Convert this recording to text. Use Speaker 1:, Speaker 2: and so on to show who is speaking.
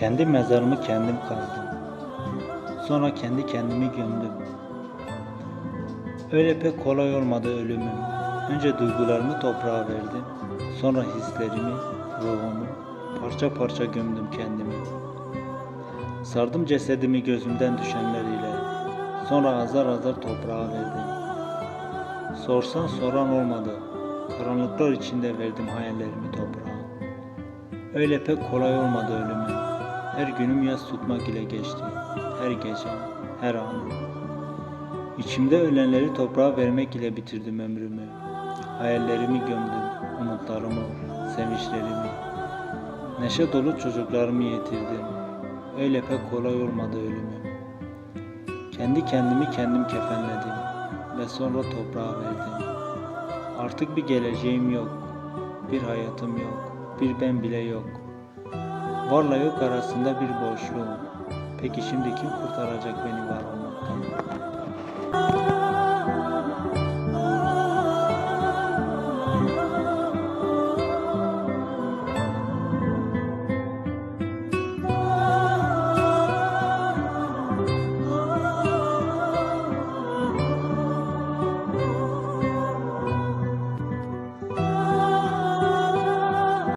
Speaker 1: Kendi mezarımı kendim kazdım. Sonra kendi kendimi gömdüm. Öyle pek kolay olmadı ölümüm. Önce duygularımı toprağa verdim. Sonra hislerimi, ruhumu parça parça gömdüm kendimi. Sardım cesedimi gözümden düşenleriyle. Sonra azar azar toprağa verdim. Sorsan soran olmadı. Karanlıklar içinde verdim hayallerimi toprağa. Öyle pek kolay olmadı ölümüm. Her günüm yas tutmak ile geçti. Her gece, her anım. İçimde ölenleri toprağa vermek ile bitirdim ömrümü. Hayallerimi gömdüm, umutlarımı, sevinçlerimi. Neşe dolu çocuklarımı yitirdim. Öyle pek kolay olmadı ölümüm. Kendi kendimi kendim kefenledim ve sonra toprağa verdim. Artık bir geleceğim yok, bir hayatım yok, bir ben bile yok. Varla yok arasında bir boşluğum. Peki şimdi kim kurtaracak beni var olmaktan?